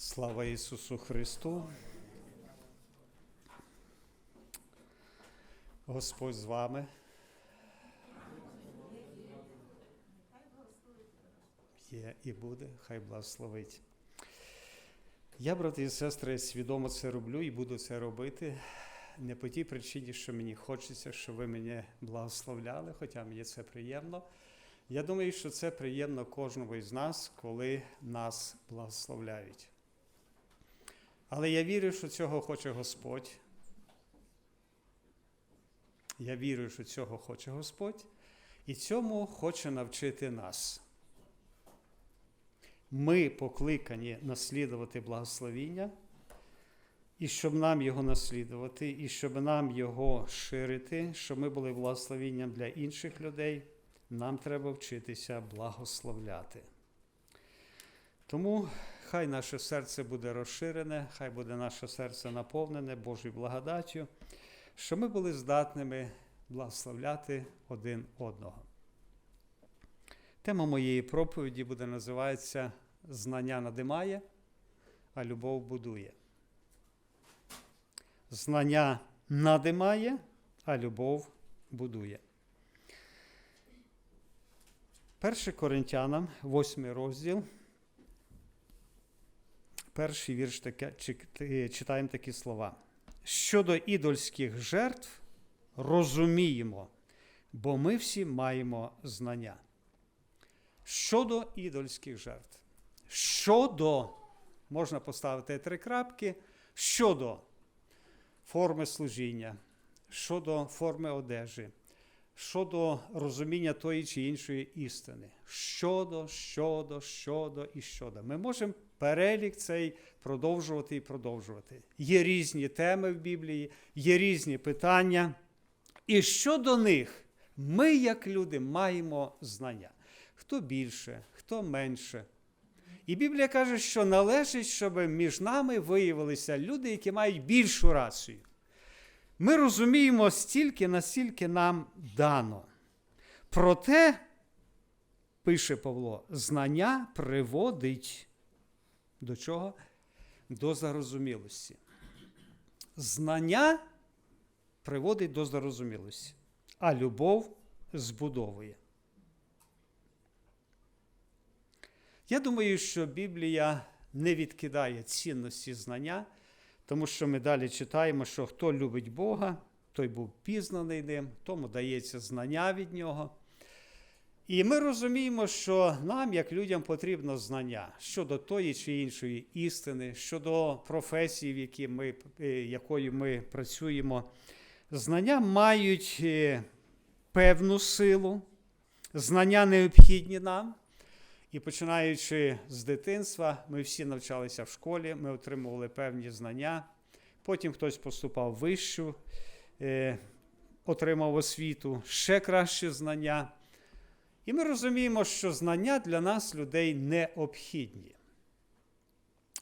Слава Ісусу Христу. Господь з вами. Є і буде, хай благословить. Я, брати і сестри, свідомо це роблю і буду це робити. Не по тій причині, що мені хочеться, щоб ви мене благословляли, хоча мені це приємно. Я думаю, що це приємно кожному із нас, коли нас благословляють. Але я вірю, що цього хоче Господь. Я вірю, що цього хоче Господь, і цьому хоче навчити нас. Ми покликані наслідувати благословіння, і щоб нам його наслідувати, і щоб нам його ширити, щоб ми були благословінням для інших людей, нам треба вчитися благословляти. Тому хай наше серце буде розширене, хай буде наше серце наповнене Божою благодаттю, щоб ми були здатними благословляти один одного. Тема моєї проповіді буде називатися Знання надимає, а любов будує. Знання надимає, а любов будує. 1 Коринтянам, 8 розділ. Перший вірш таке, читаємо такі слова. Щодо ідольських жертв розуміємо, бо ми всі маємо знання. Щодо ідольських жертв. Щодо, можна поставити три крапки, щодо форми служіння, щодо форми одежі, щодо розуміння тої чи іншої істини. Щодо, щодо, щодо і щодо. Ми можемо перелік цей продовжувати і продовжувати. Є різні теми в Біблії, є різні питання. І щодо них ми, як люди, маємо знання. Хто більше, хто менше. І Біблія каже, що належить, щоб між нами виявилися люди, які мають більшу рацію. Ми розуміємо стільки, настільки нам дано. Проте, пише Павло, знання приводить до чого? До зарозумілості. Знання приводить до зарозумілості, а любов збудовує. Я думаю, що Біблія не відкидає цінності знання, тому що ми далі читаємо, що хто любить Бога, той був пізнаний ним, тому дається знання від нього. І ми розуміємо, що нам, як людям, потрібно знання щодо тої чи іншої істини, щодо професії, в якій ми, якою ми працюємо. Знання мають певну силу, знання необхідні нам. І починаючи з дитинства, ми всі навчалися в школі, ми отримували певні знання. Потім хтось поступав вищу, е, отримав освіту, ще кращі знання. І ми розуміємо, що знання для нас, людей, необхідні.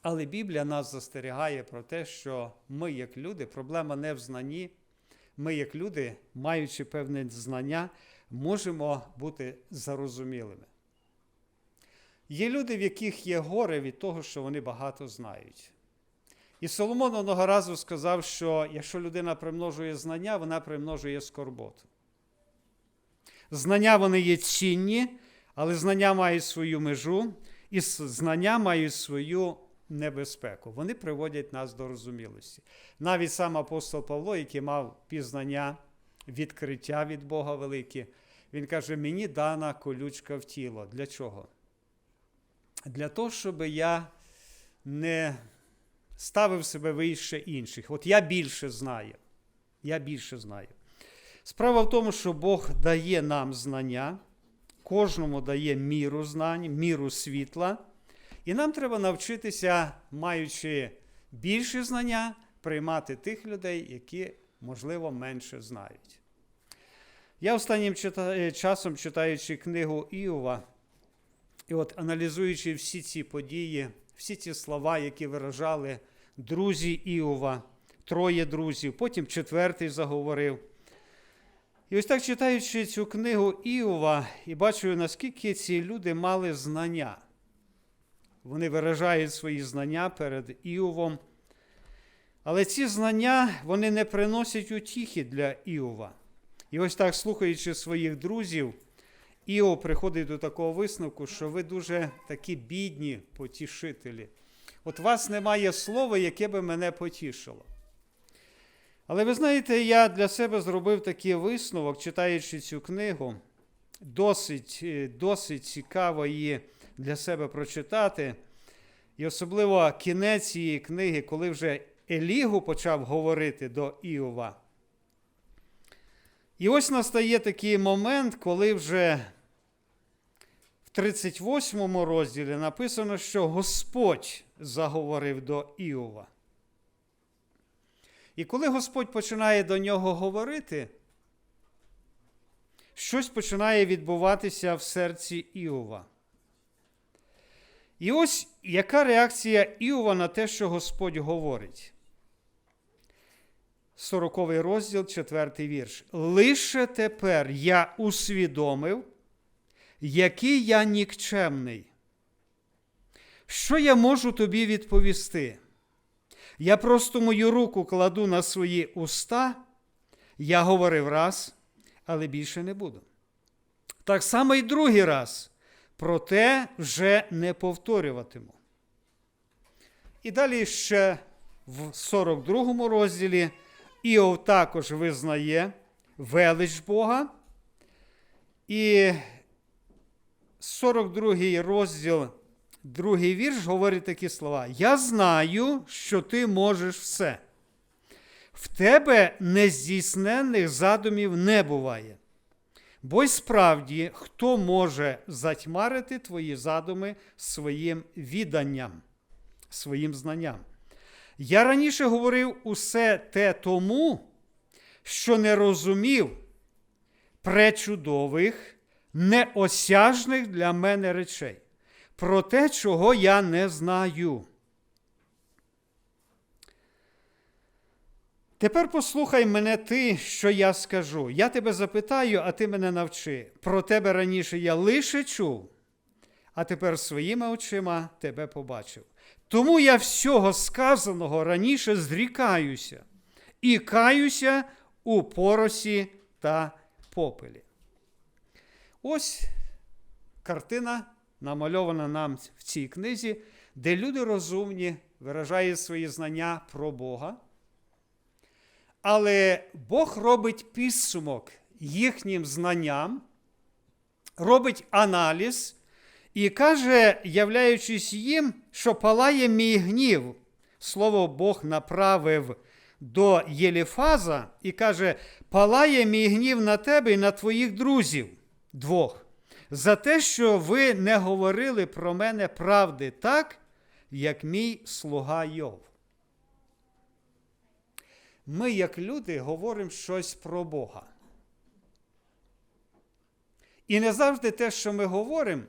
Але Біблія нас застерігає про те, що ми, як люди, проблема не в знанні. Ми, як люди, маючи певне знання, можемо бути зарозумілими. Є люди, в яких є горе від того, що вони багато знають. І Соломон одного разу сказав, що якщо людина примножує знання, вона примножує скорботу. Знання вони є цінні, але знання мають свою межу, і знання мають свою небезпеку. Вони приводять нас до розумілості. Навіть сам апостол Павло, який мав пізнання, відкриття від Бога велике, він каже: мені дана колючка в тіло. Для чого? Для того, щоб я не ставив себе вище інших. От я більше знаю. Я більше знаю. Справа в тому, що Бог дає нам знання, кожному дає міру знань, міру світла. І нам треба навчитися, маючи більше знання, приймати тих людей, які, можливо, менше знають. Я останнім часом, читаючи книгу Іова, і от аналізуючи всі ці події, всі ці слова, які виражали друзі Іова, троє друзів, потім четвертий заговорив. І ось так читаючи цю книгу Іова, і бачу, наскільки ці люди мали знання. вони виражають свої знання перед Іовом. Але ці знання вони не приносять утіхи для Іова. І ось так, слухаючи своїх друзів, Іов приходить до такого висновку, що ви дуже такі бідні потішителі. От вас немає слова, яке би мене потішило. Але ви знаєте, я для себе зробив такий висновок, читаючи цю книгу. Досить, е, досить цікаво її для себе прочитати. І особливо кінець цієї книги, коли вже Елігу почав говорити до Іова. І ось настає такий момент, коли вже в 38 розділі написано, що Господь заговорив до Іова. І коли Господь починає до нього говорити, щось починає відбуватися в серці Іова. І ось яка реакція Іова на те, що Господь говорить. 40 розділ, 4 вірш. Лише тепер я усвідомив, який я нікчемний. Що я можу тобі відповісти? Я просто мою руку кладу на свої уста, я говорив раз, але більше не буду. Так само і другий раз, проте вже не повторюватиму. І далі ще в 42 розділі Іов також визнає велич Бога. І 42 розділ, другий вірш говорить такі слова: Я знаю, що ти можеш все. В тебе нездійсненних задумів не буває. Бо й справді, хто може затьмарити твої задуми своїм відданням, своїм знанням? Я раніше говорив усе те тому, що не розумів пречудових, неосяжних для мене речей, про те, чого я не знаю. Тепер послухай мене ти, що я скажу. Я тебе запитаю, а ти мене навчи. Про тебе раніше я лише чув, а тепер своїми очима тебе побачив. Тому я всього сказаного раніше зрікаюся і каюся у поросі та попелі. Ось картина намальована нам в цій книзі, де люди розумні виражають свої знання про Бога. Але Бог робить підсумок їхнім знанням, робить аналіз і каже, являючись їм, що палає мій гнів. Слово Бог направив до Єліфаза і каже: палає мій гнів на тебе і на твоїх друзів двох, за те, що ви не говорили про мене правди так, як мій слуга Йов. Ми, як люди, говоримо щось про Бога. І не завжди те, що ми говоримо,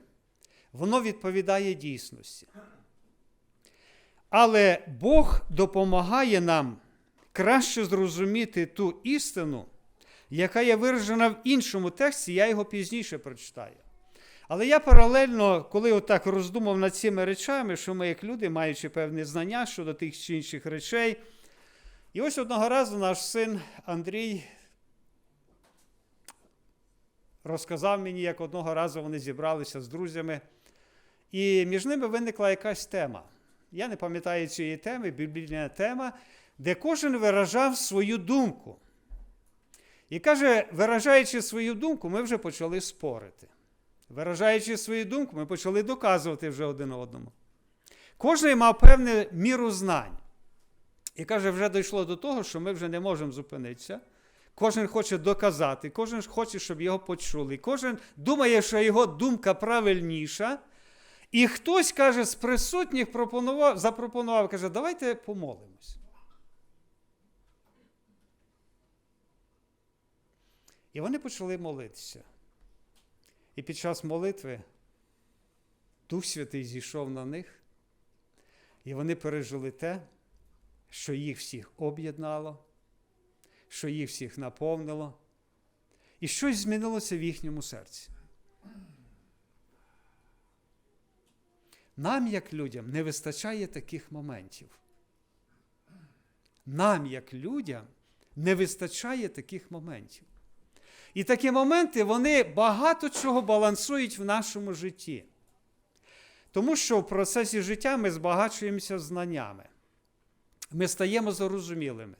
воно відповідає дійсності. Але Бог допомагає нам краще зрозуміти ту істину, яка є виражена в іншому тексті, я його пізніше прочитаю. Але я паралельно, коли отак роздумав над цими речами, що ми, як люди, маючи певні знання щодо тих чи інших речей, і ось одного разу наш син Андрій розказав мені, як одного разу вони зібралися з друзями, і між ними виникла якась тема. Я не пам'ятаю цієї теми, біблійна тема, де кожен виражав свою думку. І каже, виражаючи свою думку, ми вже почали спорити. Виражаючи свою думку, ми почали доказувати вже один одному. Кожен мав певну міру знань. І каже, вже дійшло до того, що ми вже не можемо зупинитися. Кожен хоче доказати, кожен хоче, щоб його почули. Кожен думає, що його думка правильніша. І хтось каже, з присутніх пропонував, запропонував, каже, давайте помолимось. І вони почали молитися. І під час молитви Дух Святий зійшов на них, і вони пережили те, що їх всіх об'єднало, що їх всіх наповнило, і щось змінилося в їхньому серці. Нам, як людям, не вистачає таких моментів. Нам, як людям, не вистачає таких моментів. І такі моменти вони багато чого балансують в нашому житті. Тому що в процесі життя ми збагачуємося знаннями. Ми стаємо зрозумілими.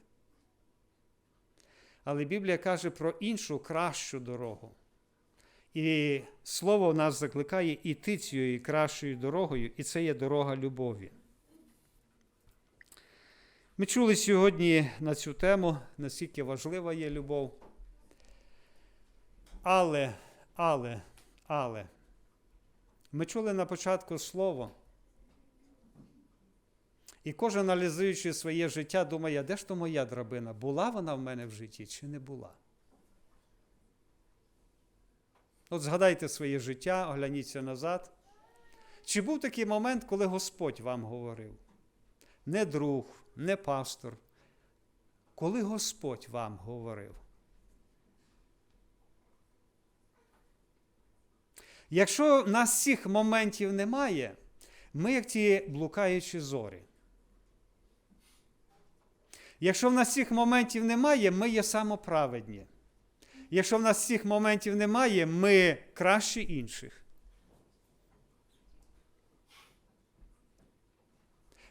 Але Біблія каже про іншу кращу дорогу. І слово нас закликає іти цією кращою дорогою, і це є дорога любові. Ми чули сьогодні на цю тему, наскільки важлива є любов. Але, але, але, ми чули на початку слово. І кожен, аналізуючи своє життя, думає, де ж то моя драбина? Була вона в мене в житті чи не була? От згадайте своє життя, огляніться назад. Чи був такий момент, коли Господь вам говорив? Не друг, не пастор. Коли Господь вам говорив? Якщо в нас цих моментів немає, ми як ті блукаючі зорі. Якщо в нас цих моментів немає, ми є самоправедні. Якщо в нас цих моментів немає, ми краще інших.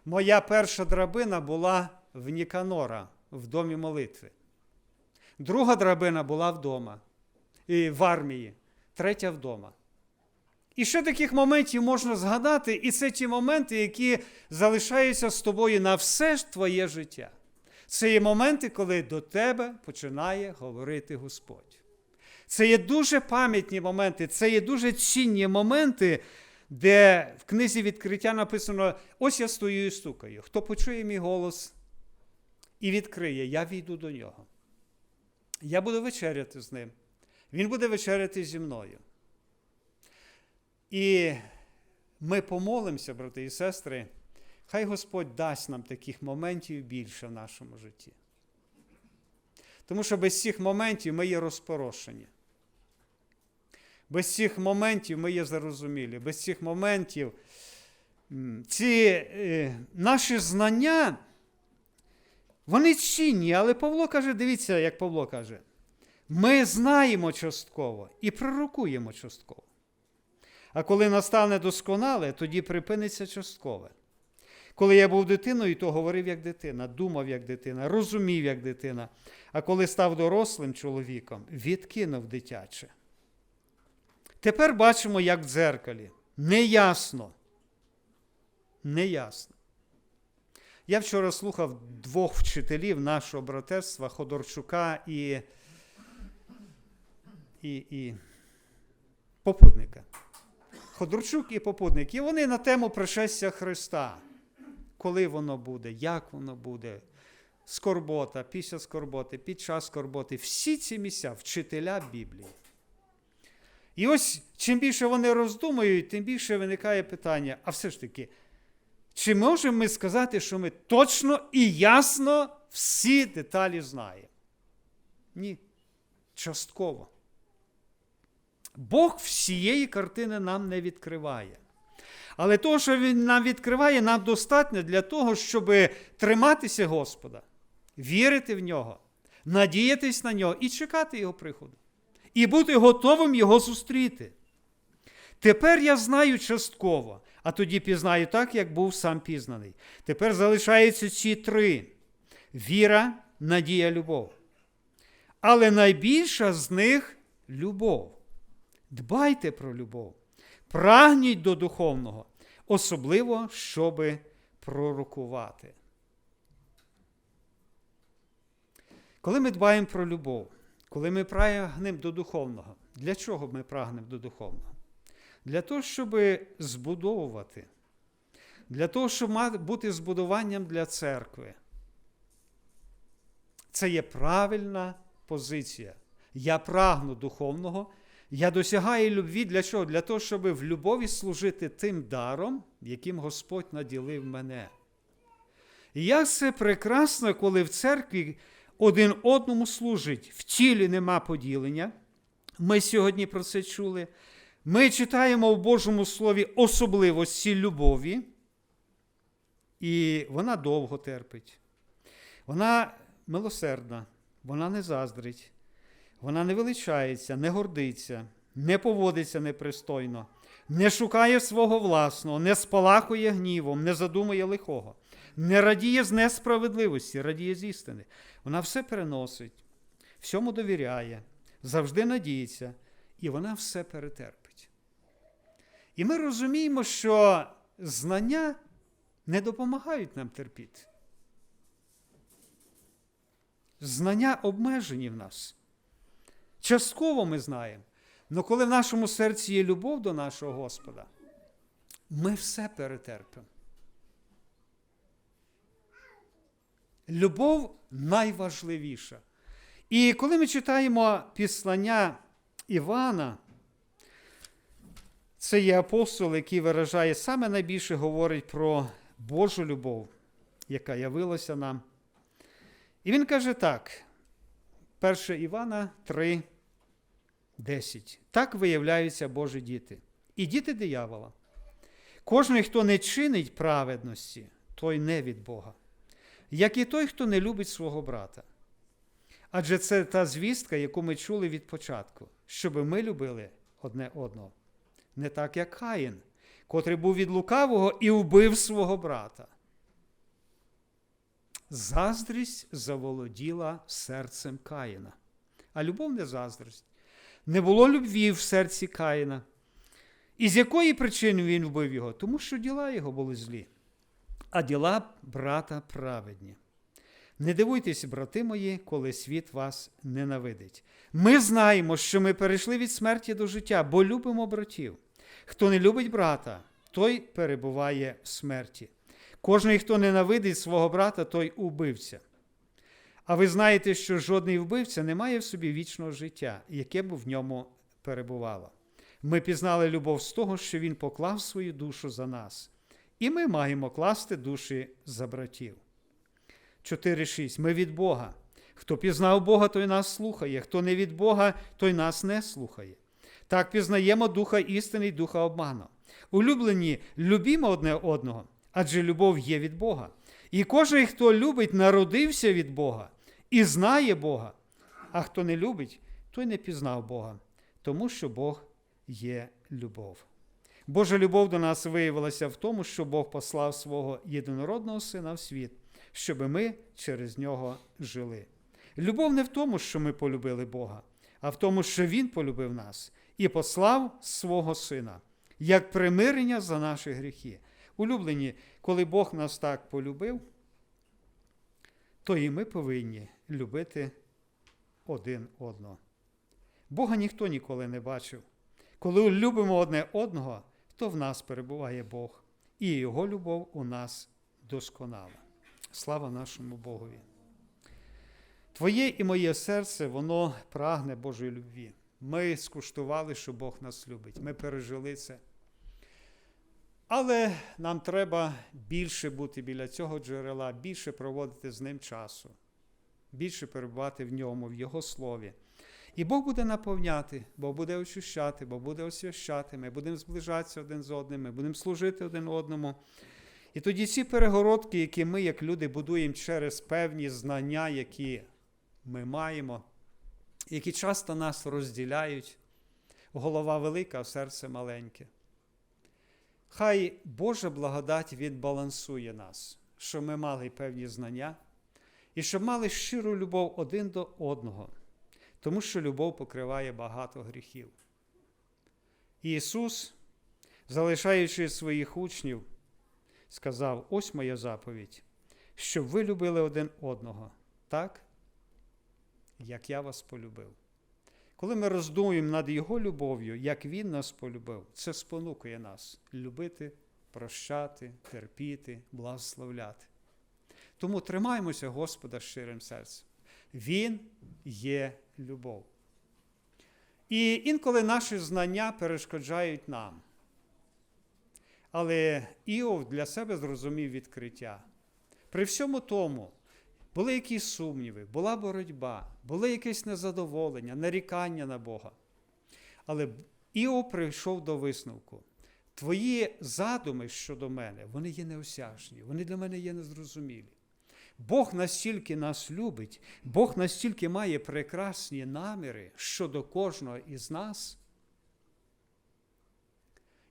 Моя перша драбина була в Ніканора в домі молитви. Друга драбина була вдома, і в армії, третя вдома. І ще таких моментів можна згадати, і це ті моменти, які залишаються з тобою на все ж твоє життя. Це є моменти, коли до тебе починає говорити Господь. Це є дуже пам'ятні моменти, це є дуже цінні моменти, де в книзі відкриття написано: ось я стою і стукаю. Хто почує мій голос і відкриє, я війду до нього. Я буду вечеряти з ним. Він буде вечеряти зі мною. І ми помолимося, брати і сестри. Хай Господь дасть нам таких моментів більше в нашому житті. Тому що без цих моментів ми є розпорошені. Без цих моментів ми є зарозумілі. Без цих моментів ці е, наші знання, вони цінні, але Павло каже: дивіться, як Павло каже, ми знаємо частково і пророкуємо частково. А коли настане досконале, тоді припиниться часткове. Коли я був дитиною, то говорив як дитина, думав як дитина, розумів як дитина. А коли став дорослим чоловіком, відкинув дитяче. Тепер бачимо, як в дзеркалі. Неясно. Неясно. Я вчора слухав двох вчителів нашого братерства Ходорчука і, і, і Попутника. Ходорчук і Попутник. І вони на тему пришестя Христа коли воно буде, як воно буде, скорбота, після скорботи, під час скорботи, всі ці місця вчителя Біблії. І ось чим більше вони роздумують, тим більше виникає питання: а все ж таки, чи можемо ми сказати, що ми точно і ясно всі деталі знаємо? Ні. Частково. Бог всієї картини нам не відкриває. Але того, що Він нам відкриває, нам достатньо для того, щоб триматися Господа, вірити в нього, надіятись на нього і чекати Його приходу. І бути готовим Його зустріти. Тепер я знаю частково, а тоді пізнаю так, як був сам пізнаний. Тепер залишаються ці три: віра, надія, любов. Але найбільша з них любов. Дбайте про любов. Прагніть до духовного, особливо, щоби пророкувати. Коли ми дбаємо про любов, коли ми прагнемо до духовного, для чого ми прагнемо до духовного? Для того, щоб збудовувати, для того, щоб бути збудуванням для церкви. Це є правильна позиція. Я прагну духовного. Я досягаю любві для чого? Для того, щоб в любові служити тим даром, яким Господь наділив мене. І як це прекрасно, коли в церкві один одному служить, в тілі нема поділення. Ми сьогодні про це чули. Ми читаємо в Божому Слові особливості любові, і вона довго терпить. Вона милосердна, вона не заздрить, вона не величається, не гордиться, не поводиться непристойно, не шукає свого власного, не спалахує гнівом, не задумує лихого, не радіє з несправедливості, радіє з істини. Вона все переносить, всьому довіряє, завжди надіється, і вона все перетерпить. І ми розуміємо, що знання не допомагають нам терпіти. Знання обмежені в нас. Частково ми знаємо. Але коли в нашому серці є любов до нашого Господа, ми все перетерпимо. Любов найважливіша. І коли ми читаємо післання Івана, це є апостол, який виражає саме найбільше говорить про Божу любов, яка явилася нам. І він каже так: 1 Івана 3, 10. Так виявляються Божі діти. І діти диявола. Кожен, хто не чинить праведності, той не від Бога, як і той, хто не любить свого брата. Адже це та звістка, яку ми чули від початку, щоб ми любили одне одного. Не так, як Каїн, котрий був від лукавого і вбив свого брата. Заздрість заволоділа серцем Каїна. А любов не заздрість. Не було любві в серці Каїна. І з якої причини він вбив його? Тому що діла його були злі, а діла брата праведні. Не дивуйтесь, брати мої, коли світ вас ненавидить. Ми знаємо, що ми перейшли від смерті до життя, бо любимо братів. Хто не любить брата, той перебуває в смерті. Кожний, хто ненавидить свого брата, той убивця. А ви знаєте, що жодний вбивця не має в собі вічного життя, яке б в ньому перебувало. Ми пізнали любов з того, що Він поклав свою душу за нас, і ми маємо класти душі за братів. 4.6. Ми від Бога. Хто пізнав Бога, той нас слухає, хто не від Бога, той нас не слухає. Так пізнаємо духа істини і духа обману. Улюблені, любімо одне одного, адже любов є від Бога. І кожен, хто любить, народився від Бога і знає Бога. А хто не любить, той не пізнав Бога, тому що Бог є любов. Божа любов до нас виявилася в тому, що Бог послав свого єдинородного Сина в світ, щоб ми через нього жили. Любов не в тому, що ми полюбили Бога, а в тому, що Він полюбив нас і послав свого Сина, як примирення за наші гріхи. Улюблені, коли Бог нас так полюбив, то і ми повинні любити один одного. Бога ніхто ніколи не бачив. Коли любимо одне одного, то в нас перебуває Бог, і Його любов у нас досконала. Слава нашому Богові! Твоє і моє серце, воно прагне Божої любві. Ми скуштували, що Бог нас любить. Ми пережили це. Але нам треба більше бути біля цього джерела, більше проводити з ним часу, більше перебувати в ньому, в Його слові. І Бог буде наповняти, Бог буде очищати, Бог буде освящати, ми будемо зближатися один з одним, ми будемо служити один одному. І тоді ці перегородки, які ми, як люди, будуємо через певні знання, які ми маємо, які часто нас розділяють, голова велика, а серце маленьке. Хай Божа благодать відбалансує нас, щоб ми мали певні знання і щоб мали щиру любов один до одного, тому що любов покриває багато гріхів. Ісус, залишаючи своїх учнів, сказав: ось моя заповідь, щоб ви любили один одного, так, як я вас полюбив. Коли ми роздумуємо над Його любов'ю, як Він нас полюбив, це спонукує нас любити, прощати, терпіти, благословляти. Тому тримаємося Господа щирим серцем. Він є любов. І інколи наші знання перешкоджають нам. Але Іов для себе зрозумів відкриття. При всьому тому, були якісь сумніви, була боротьба, було якесь незадоволення, нарікання на Бога. Але Іов прийшов до висновку. Твої задуми щодо мене, вони є неосяжні, вони для мене є незрозумілі. Бог настільки нас любить, Бог настільки має прекрасні наміри щодо кожного із нас.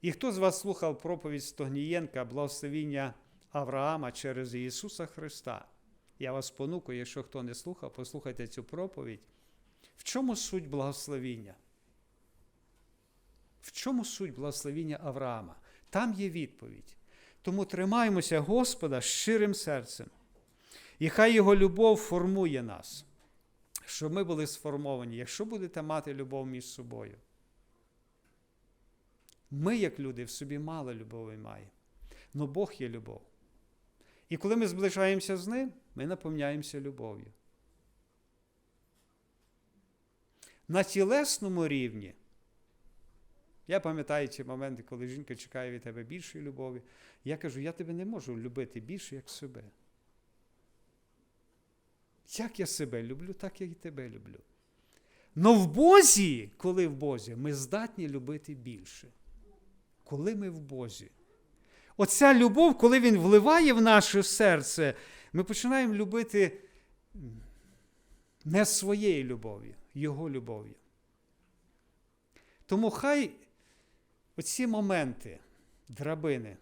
І хто з вас слухав проповідь Стогнієнка, благословіння Авраама через Ісуса Христа? Я вас понукую, якщо хто не слухав, послухайте цю проповідь. В чому суть благословіння? В чому суть благословіння Авраама? Там є відповідь. Тому тримаємося Господа щирим серцем. І хай Його любов формує нас, щоб ми були сформовані, якщо будете мати любов між собою. Ми, як люди, в собі мало любові маємо. але Бог є любов. І коли ми зближаємося з Ним, ми наповняємося любов'ю. На тілесному рівні. Я пам'ятаю ті моменти, коли жінка чекає від тебе більшої любові. Я кажу, я тебе не можу любити більше, як себе. Як я себе люблю, так я і тебе люблю. Но в Бозі, коли в Бозі, ми здатні любити більше. Коли ми в Бозі. Оця любов, коли Він вливає в наше серце, ми починаємо любити не своєю любов'ю, Його любов'ю. Тому хай оці моменти, драбини,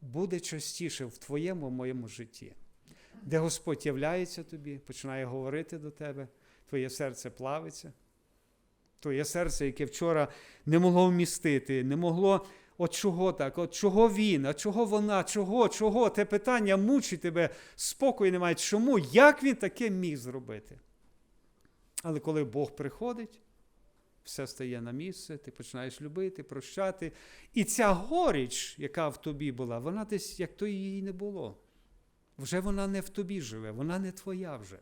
буде частіше в твоєму моєму житті, де Господь являється тобі, починає говорити до тебе, твоє серце плавиться, твоє серце, яке вчора не могло вмістити, не могло. От чого так? От чого він? А чого вона? Чого? Чого? Те питання мучить тебе, спокою немає. Чому? Як він таке міг зробити? Але коли Бог приходить, все стає на місце, ти починаєш любити, прощати. І ця горіч, яка в тобі була, вона десь, як то її не було. Вже вона не в тобі живе, вона не твоя вже.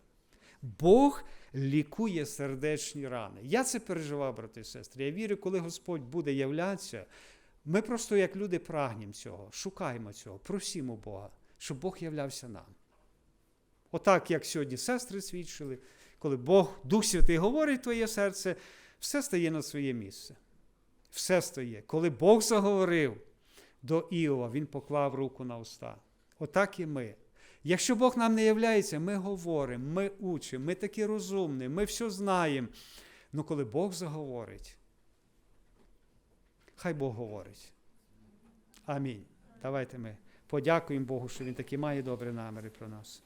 Бог лікує сердечні рани. Я це переживав, брати і сестри. Я вірю, коли Господь буде являтися, ми просто, як люди, прагнемо цього, шукаємо цього, просімо Бога, щоб Бог являвся нам. Отак, як сьогодні сестри свідчили, коли Бог, Дух Святий говорить в твоє серце, все стає на своє місце. Все стає. Коли Бог заговорив до Іова, Він поклав руку на уста. Отак і ми. Якщо Бог нам не являється, ми говоримо, ми учимо, ми такі розумні, ми все знаємо. Ну коли Бог заговорить, хай Бог говорить. Амінь. Давайте ми подякуємо Богу, що Він такі має добрі наміри про нас.